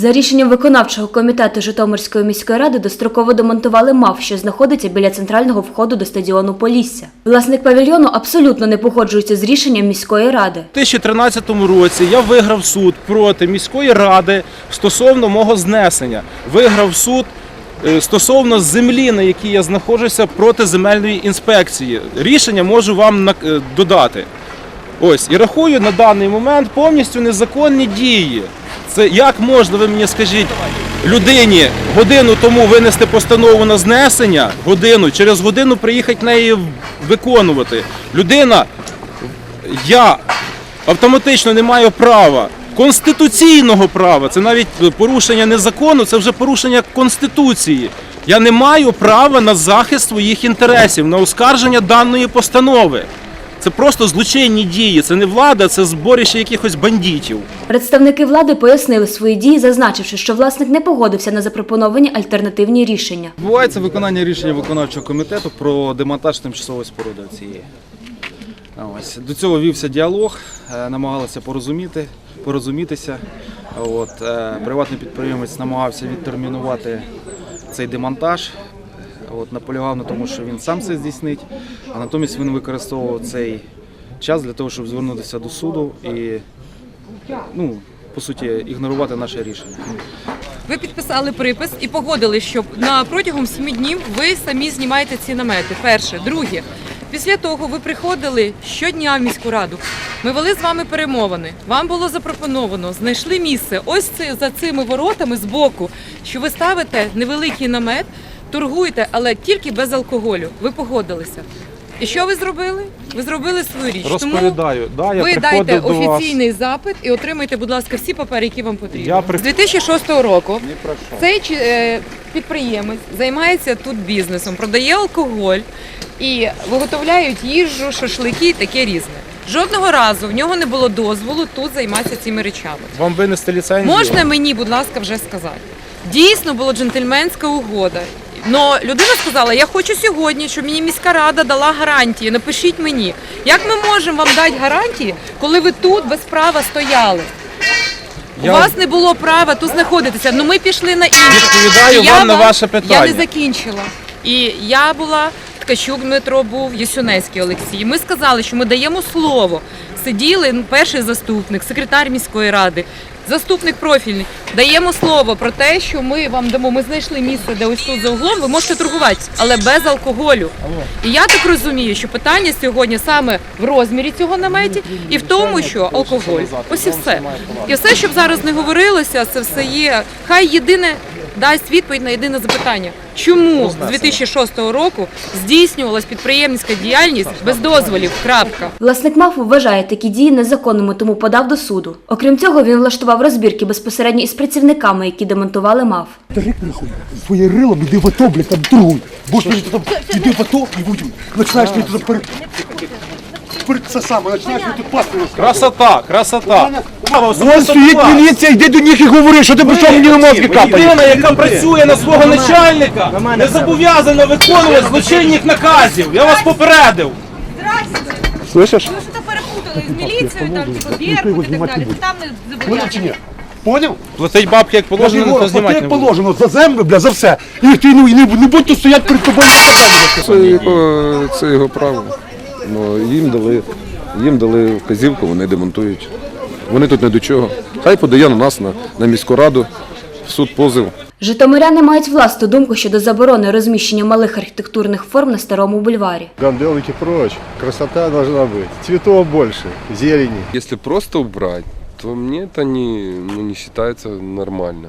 За рішенням виконавчого комітету Житомирської міської ради достроково демонтували МАФ, що знаходиться біля центрального входу до стадіону Полісся. Власник павільйону абсолютно не погоджується з рішенням міської ради. У 2013 році я виграв суд проти міської ради стосовно мого знесення. Виграв суд е, стосовно землі, на якій я знаходжуся проти земельної інспекції. Рішення можу вам е, додати. Ось і рахую на даний момент повністю незаконні дії. Це як можна, ви мені скажіть, людині годину тому винести постанову на знесення, годину, через годину приїхати неї виконувати. Людина я автоматично не маю права. Конституційного права, це навіть порушення не закону, це вже порушення Конституції. Я не маю права на захист своїх інтересів, на оскарження даної постанови. Це просто злочинні дії, це не влада, це зборище якихось бандитів. Представники влади пояснили свої дії, зазначивши, що власник не погодився на запропоновані альтернативні рішення. Відбувається виконання рішення виконавчого комітету про демонтаж тимчасової споруди цієї. Ось. До цього вівся діалог, е, намагалися порозуміти, порозумітися. От, е, приватний підприємець намагався відтермінувати цей демонтаж. От, наполягав на тому, що він сам це здійснить, а натомість він використовував цей час для того, щоб звернутися до суду і, ну, по суті, ігнорувати наше рішення. Ви підписали припис і погодили, що на протягом семи днів ви самі знімаєте ці намети. Перше, друге. Після того ви приходили щодня в міську раду. Ми вели з вами перемовини. Вам було запропоновано, знайшли місце. Ось це за цими воротами з боку, що ви ставите невеликий намет, торгуєте, але тільки без алкоголю. Ви погодилися. І що ви зробили? Ви зробили свою річ. Розповідаю, да, я ви дайте до вас. офіційний запит і отримайте, будь ласка, всі папери, які вам потрібні. Я при- З 2006 року цей е, підприємець займається тут бізнесом, продає алкоголь і виготовляють їжу, шашлики і таке різне. Жодного разу в нього не було дозволу тут займатися цими речами. Вам винести ліцензію? Можна мені, будь ласка, вже сказати? Дійсно була джентльменська угода. Но людина сказала, я хочу сьогодні, щоб мені міська рада дала гарантії. Напишіть мені, як ми можемо вам дати гарантії, коли ви тут без права стояли? Я- У вас не було права тут знаходитися. Ну ми пішли на інше. Відповідаю І я вам на ваше питання. Я не закінчила. І я була Ткачук Дмитро був, Ясюнецький Олексій. Ми сказали, що ми даємо слово. Сиділи ну, перший заступник, секретар міської ради, заступник профільний. Даємо слово про те, що ми вам дамо. Ми знайшли місце, де ось тут за углом ви можете торгувати, але без алкоголю. І я так розумію, що питання сьогодні саме в розмірі цього наметі і в тому, що алкоголь. Ось і все. І все, щоб зараз не говорилося, це все є. Хай єдине дасть відповідь на єдине запитання. Чому з 2006 року здійснювалась підприємницька діяльність без дозволів? Крапка. Власник МАФу вважає такі дії незаконними, тому подав до суду. Окрім цього, він влаштував розбірки безпосередньо із працівниками, які демонтували МАФ. Тарик нахуй, своє рило, іди в АТО, блядь, там торгуй. Бо ж там, іди в АТо і воюй. Починаєш мені тут це саме, починаєш мені тут пасти Красота, красота. Вон стоїть міліція, йди до них і говори, що ти що мені на мозки капаєш. Людина, яка працює на свого начальника, не зобов'язана виконувати злочинних наказів. Я вас попередив. Слышиш? Ви що перепутали з міліцією, там типу Беркут і так далі. Там не Поняв чи ні? зобов'язані. Поняв? Платить бабки, як положено, Кажи, ніхто знімати як не буде. положено, за землю, бля, за все. І ти ну, і не, не будь тут стоять перед тобою. Це його, це його право. Ну, їм, дали, їм дали вказівку, вони демонтують. Вони тут не до чого. Хай подає на нас, на, на міську раду, в суд позов. Житомиряни мають власну думку щодо заборони розміщення малих архітектурних форм на старому бульварі. Ганделки прочь. Красота должна быть. Цветов больше, зелени. Если просто убрать, то мне это не, ну, не считается нормально.